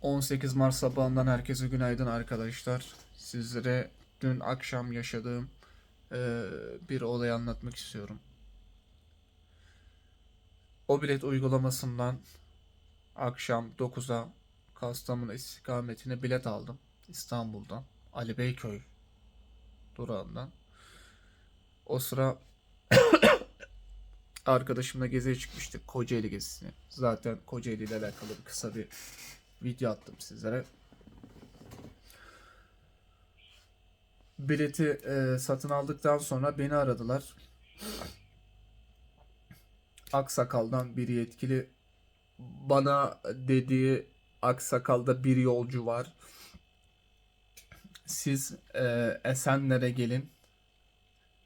18 Mart sabahından herkese günaydın arkadaşlar. Sizlere dün akşam yaşadığım eee, bir olayı anlatmak istiyorum. O bilet uygulamasından akşam 9'a Kastamonu istikametine bilet aldım. İstanbul'dan. Ali Beyköy durağından. O sıra arkadaşımla geziye çıkmıştık. Kocaeli gezisine. Zaten Kocaeli ile alakalı bir kısa bir video attım sizlere. Bileti e, satın aldıktan sonra beni aradılar. Aksakal'dan bir yetkili bana dediği Aksakal'da bir yolcu var. Siz e, Esenler'e gelin.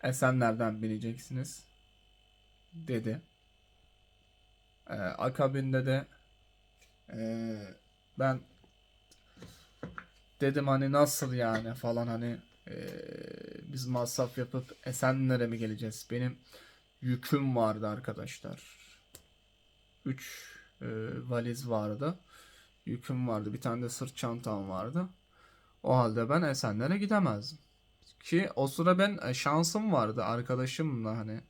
Esenler'den bineceksiniz dedi. E, akabinde de e, ben dedim hani nasıl yani falan hani e, biz masraf yapıp Esenler'e mi geleceğiz? Benim yüküm vardı arkadaşlar. 3 valiz vardı. Yüküm vardı. Bir tane de sırt çantam vardı. O halde ben Esenler'e gidemezdim. Ki o sıra ben e, şansım vardı arkadaşımla hani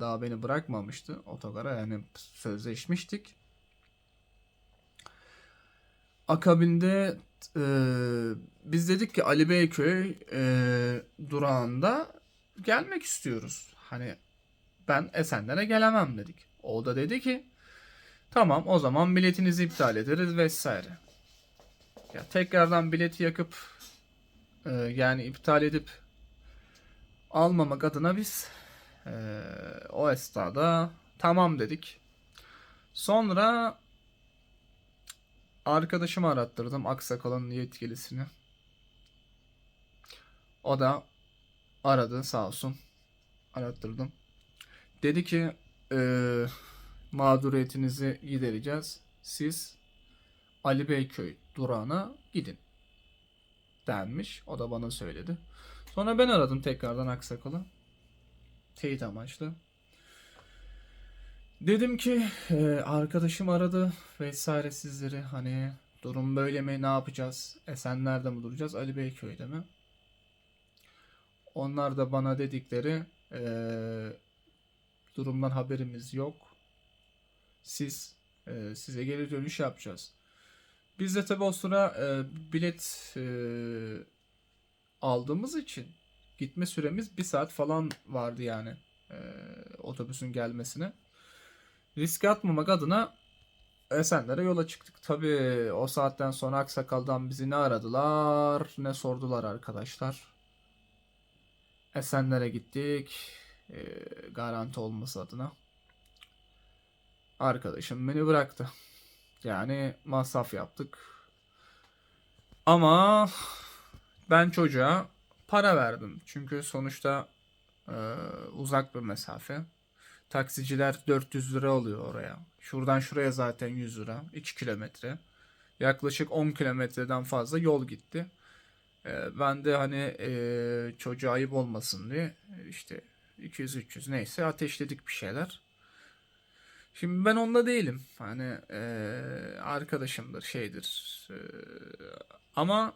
daha beni bırakmamıştı otogara yani sözleşmiştik. Akabinde e, biz dedik ki Ali Beyköy e, durağında gelmek istiyoruz. Hani ben Esenler'e gelemem dedik. O da dedi ki tamam o zaman biletinizi iptal ederiz vesaire. Ya tekrardan bileti yakıp e, yani iptal edip almamak adına biz e, o esnada tamam dedik. Sonra arkadaşımı arattırdım Aksakal'ın yetkilisini. O da aradı sağ olsun. Arattırdım. Dedi ki e, mağduriyetinizi gidereceğiz. Siz Ali Beyköy durağına gidin denmiş. O da bana söyledi. Sonra ben aradım tekrardan Aksakal'ı. Teyit amaçlı. Dedim ki e, arkadaşım aradı vesaire sizleri hani durum böyle mi ne yapacağız? Esenler'de mi duracağız Ali Beyköy'de mi? Onlar da bana dedikleri e, durumdan haberimiz yok. Siz e, size geri dönüş yapacağız. Biz de tabi o sıra e, bilet e, aldığımız için gitme süremiz bir saat falan vardı yani e, otobüsün gelmesine. Riske atmamak adına Esenler'e yola çıktık. Tabi o saatten sonra Aksakal'dan bizi ne aradılar ne sordular arkadaşlar. Esenler'e gittik. E, garanti olması adına. Arkadaşım beni bıraktı. Yani masraf yaptık. Ama ben çocuğa para verdim. Çünkü sonuçta e, uzak bir mesafe. Taksiciler 400 lira oluyor oraya. Şuradan şuraya zaten 100 lira. 2 kilometre. Yaklaşık 10 kilometreden fazla yol gitti. E, ben de hani e, çocuğa ayıp olmasın diye işte 200-300 neyse ateşledik bir şeyler. Şimdi ben onda değilim. Hani e, arkadaşımdır, şeydir. E, ama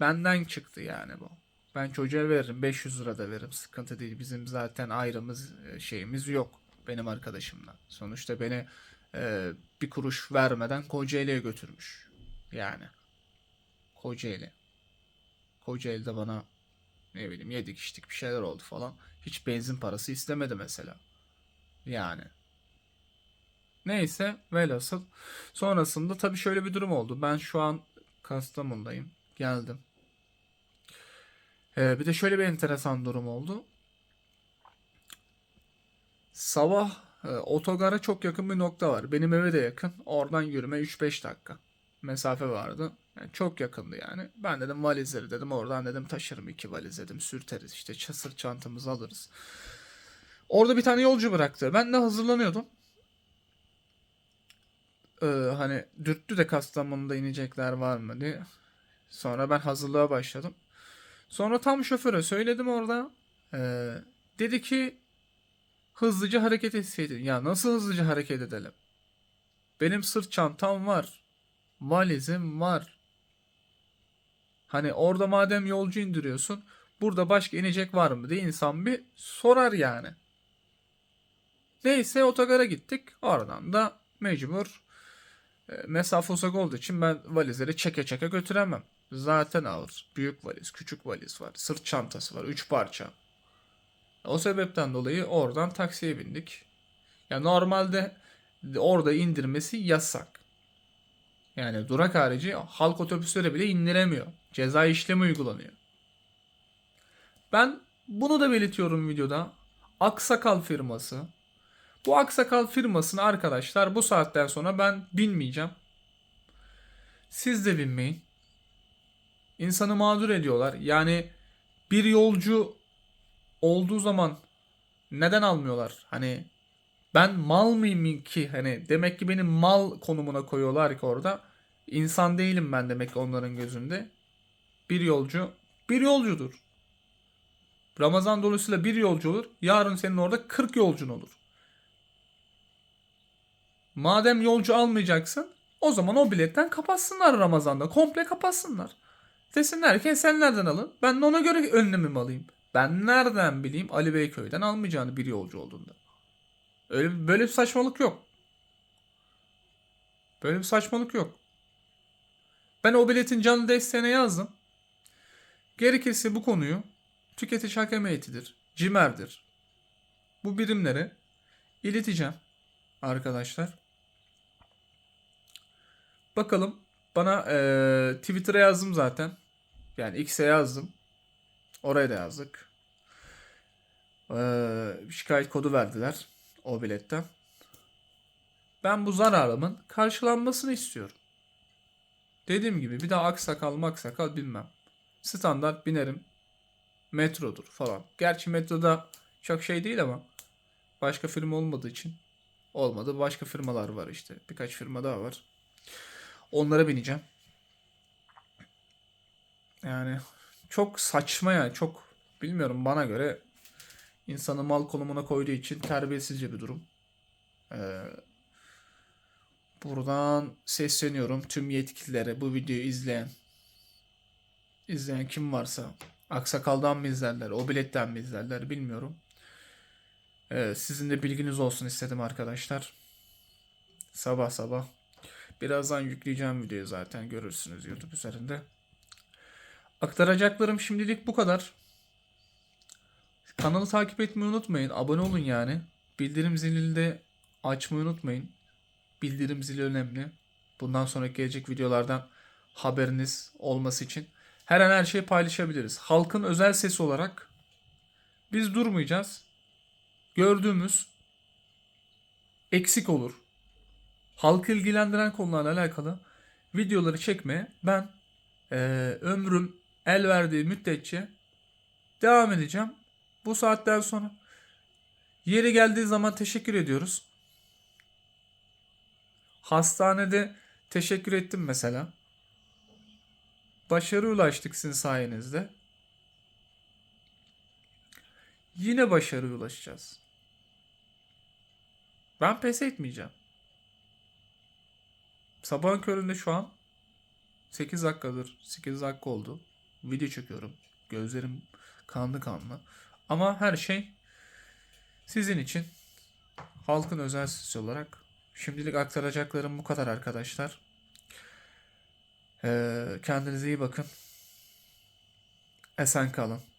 benden çıktı yani bu. Ben çocuğa veririm. 500 lira da veririm. Sıkıntı değil. Bizim zaten ayrımız e, şeyimiz yok. Benim arkadaşımla. Sonuçta beni e, bir kuruş vermeden Kocaeli'ye götürmüş. Yani. Kocaeli. Kocaeli'de bana ne bileyim yedik içtik bir şeyler oldu falan. Hiç benzin parası istemedi mesela. Yani. Neyse velhasıl. Sonrasında tabii şöyle bir durum oldu. Ben şu an Kastamonu'dayım. Geldim. Ee, bir de şöyle bir enteresan durum oldu. Sabah e, otogara çok yakın bir nokta var. Benim eve de yakın. Oradan yürüme 3-5 dakika. Mesafe vardı. Yani çok yakındı yani. Ben dedim valizleri dedim oradan dedim taşırım iki valiz dedim sürteriz işte çasır çantamızı alırız. Orada bir tane yolcu bıraktı. Ben de hazırlanıyordum. Ee, hani dürttü de Kastamonu'da inecekler var mı diye. Sonra ben hazırlığa başladım. Sonra tam şoföre söyledim orada. Ee, dedi ki hızlıca hareket etseydin. Ya nasıl hızlıca hareket edelim? Benim sırt çantam var. valizim var. Hani orada madem yolcu indiriyorsun, burada başka inecek var mı diye insan bir sorar yani. Neyse otogara gittik. Oradan da mecbur e, mesafe uzak olduğu için ben valizleri çeke çeke götüremem. Zaten ağır. Büyük valiz, küçük valiz var. Sırt çantası var. Üç parça. O sebepten dolayı oradan taksiye bindik. Ya normalde orada indirmesi yasak. Yani durak harici halk otobüsleri bile indiremiyor. Ceza işlemi uygulanıyor. Ben bunu da belirtiyorum videoda. Aksakal firması. Bu Aksakal firmasını arkadaşlar bu saatten sonra ben binmeyeceğim. Siz de binmeyin. İnsanı mağdur ediyorlar. Yani bir yolcu olduğu zaman neden almıyorlar? Hani ben mal mıyım ki? Hani demek ki beni mal konumuna koyuyorlar ki orada. İnsan değilim ben demek ki onların gözünde. Bir yolcu bir yolcudur. Ramazan dolayısıyla bir yolcu olur. Yarın senin orada 40 yolcun olur. Madem yolcu almayacaksın o zaman o biletten kapatsınlar Ramazan'da. Komple kapatsınlar. Desinler ki sen nereden alın? Ben de ona göre önlemimi alayım. Ben nereden bileyim Ali Beyköy'den almayacağını bir yolcu olduğunda. Öyle böyle bir saçmalık yok. Böyle bir saçmalık yok. Ben o biletin canlı desteğine yazdım. Gerekirse bu konuyu tüketici hakem heyetidir, CİMER'dir. Bu birimlere ileteceğim arkadaşlar. Bakalım bana eee, Twitter'a yazdım zaten. Yani X'e yazdım. Oraya da yazdık. Eee, şikayet kodu verdiler o biletten. Ben bu zararımın karşılanmasını istiyorum. Dediğim gibi bir daha aksakal maksakal bilmem. Standart binerim. Metrodur falan. Gerçi metroda çok şey değil ama başka firma olmadığı için olmadı. Başka firmalar var işte. Birkaç firma daha var. Onlara bineceğim. Yani çok saçma yani çok bilmiyorum bana göre insanı mal konumuna koyduğu için terbiyesizce bir durum. Ee, buradan sesleniyorum tüm yetkililere bu videoyu izleyen izleyen kim varsa Aksakal'dan mı izlerler, o biletten mi izlerler bilmiyorum. Ee, sizin de bilginiz olsun istedim arkadaşlar. Sabah sabah. Birazdan yükleyeceğim videoyu zaten görürsünüz YouTube üzerinde. Aktaracaklarım şimdilik bu kadar. Kanalı takip etmeyi unutmayın. Abone olun yani. Bildirim zilini de açmayı unutmayın. Bildirim zili önemli. Bundan sonraki gelecek videolardan haberiniz olması için. Her an her şeyi paylaşabiliriz. Halkın özel sesi olarak biz durmayacağız. Gördüğümüz eksik olur. Halkı ilgilendiren konularla alakalı videoları çekmeye ben eee, ömrüm el verdiği müddetçe devam edeceğim. Bu saatten sonra yeri geldiği zaman teşekkür ediyoruz. Hastanede teşekkür ettim mesela. Başarı ulaştık sizin sayenizde. Yine başarıya ulaşacağız. Ben pes etmeyeceğim. Sabahın köründe şu an 8 dakikadır. 8 dakika oldu. Video çekiyorum. Gözlerim kanlı kanlı. Ama her şey sizin için halkın özel sesi olarak şimdilik aktaracaklarım bu kadar arkadaşlar. Ee, kendinize iyi bakın. Esen kalın.